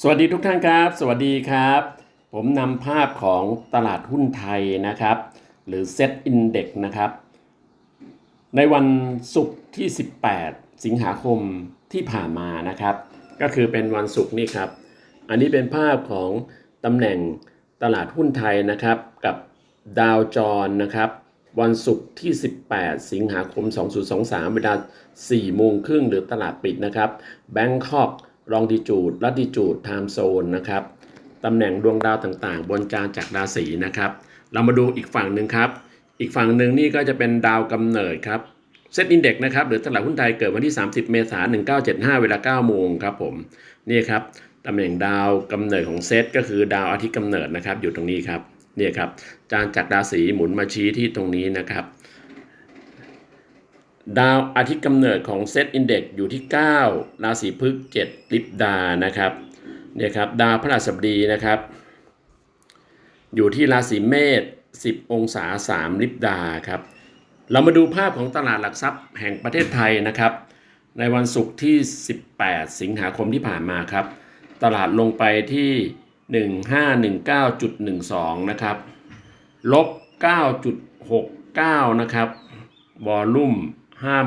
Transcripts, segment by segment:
สวัสดีทุกท่านครับ สวัสดีครับ ผมนำภาพของตลาดหุ้นไทยนะครับ หรือ Set Index นะครับ ในวันศุกร์ที่ 18 สิงหาคมที่ผ่านมานะครับ ก็คือเป็นวันศุกร์นี่ครับ อันนี้เป็นภาพของตำแหน่งตลาดหุ้นไทยนะครับ กับดาวจรนะครับ วันศุกร์ที่ 18 สิงหาคม 2023 เวลา4โมงครึ่งหรือตลาดปิดนะครับ Bangkok ลองดิจูดลัติจูดไทม์โซนนะครับตำแหน่งดวงดาวต่างๆ บนจานจากราศีนะครับ เรามาดูอีกฝั่งหนึ่งครับ อีกฝั่งหนึ่งนี่ก็จะเป็นดาวกำเนิดครับเซตอินเด็กนะครับหรือตลาดหุ้นไทยเกิดวันที่ 30 เมษายน 1975 เวลา 9 โมงครับผมนี่ครับตำแหน่งดาวกำเนิดของเซตก็คือดาวอาทิตย์กำเนิดนะครับอยู่ตรงนี้ครับเนี่ยครับจานจากราศีหมุนมาชี้ที่ตรงนี้นะครับ ดาวอาทิตย์กำเนิดของเซตอินเด็กอยู่ที่ 9 ราศีพฤกษ์7ลิปดานะครับเนี่ยครับดาวพฤหัสบดีนะครับ อยู่ที่ราศีเมษ10 องศา 3 ลิปดาครับ เรามาดูภาพของตลาดหลักทรัพย์แห่งประเทศไทยนะครับ ในวันศุกร์ที่ 18 สิงหาคมที่ผ่านมาครับ ตลาดลงไปที่ 1519.12 นะครับ ลบ 9.69 นะครับ วอลลุ่ม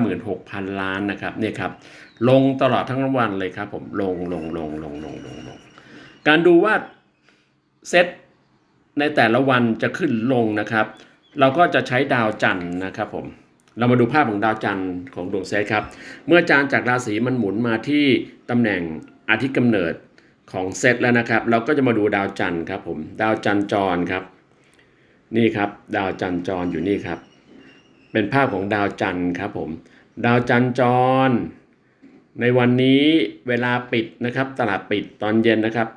56,000 ล้านนะครับเนี่ยครับลงตลอดทั้งวันเลยครับผมลงลงลงลงลงลงลงการดูว่าเซตในแต่ละวันจะขึ้นลงนะครับ เราก็จะใช้ดาวจันทร์นะครับผมเรามาดูภาพของดาวจันทร์ของดวงเซตครับ เมื่อจานจากราศีมันหมุนมาที่ตำแหน่งอาทิตย์กำเนิดของเซตแล้วนะครับ เราก็จะมาดูดาวจันทร์ครับผมดาวจันทร์จรครับ นี่ครับ ดาวจันทร์จรอยู่นี่ครับ เป็นภาพของดาวจันทร์ครับผม ดาวจันทร์จร ในวันนี้เวลาปิดนะครับ ตลาดปิดตอนเย็นนะครับ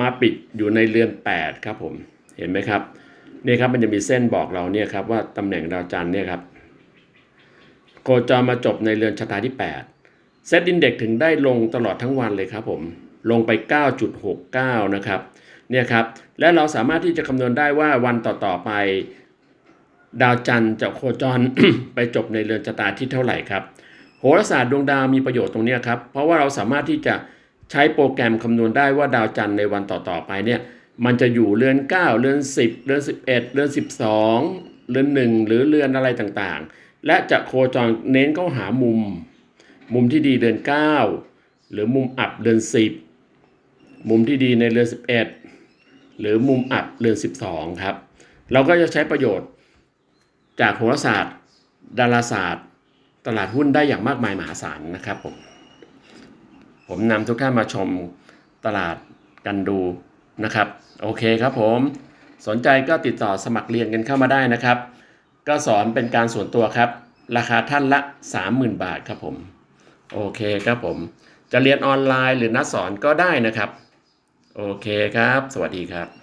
มาปิดอยู่ในเรือน 8 ครับผม เห็นไหมครับนี่ครับมันจะมีเส้นบอกเราเนี่ยครับว่าตำแหน่งดาวจันทร์เนี่ยครับโคจรมาจบในเรือนชะตาที่ 8 เซตอินเด็กถึงได้ลงตลอดทั้งวันเลยครับผมลงไป 9.69 นะครับเนี่ยครับและเราสามารถที่จะคำนวณได้ว่าวันต่อๆไป ดาวจันทร์จะโคจรไปจบในเรือนชะตาที่เท่าไหร่ครับ โหราศาสตร์ดวงดาวมีประโยชน์ตรงนี้ครับ เพราะว่าเราสามารถที่จะใช้โปรแกรมคำนวณได้ว่าดาวจันทร์ในวันต่อๆไปเนี่ยมันจะอยู่เรือน 9 เรือน 10 เรือน 11 เรือน 12 เรือน 1 หรือเรือนอะไรต่างๆ และจะโคจรเน้นเข้าหามุม มุมที่ดีเดือน 9 หรือมุมอับเดือน 10 มุมที่ดีในเรือน 11 หรือมุมอับเรือน 12 ครับ เราก็จะใช้ประโยชน์ จากโหราศาสตร์ ดาราศาสตร์ ตลาดหุ้นได้อย่างมากมายมหาศาลนะครับผม ผมนำทุกท่านมาชมตลาดกันดูนะครับ โอเคครับผม สนใจก็ติดต่อสมัครเรียนกันเข้ามาได้นะครับ ก็สอนเป็นการส่วนตัวครับ ราคาท่านละ 30,000 บาทครับผม โอเคครับผม จะเรียนออนไลน์หรือนัดสอนก็ได้นะครับ โอเคครับ สวัสดีครับ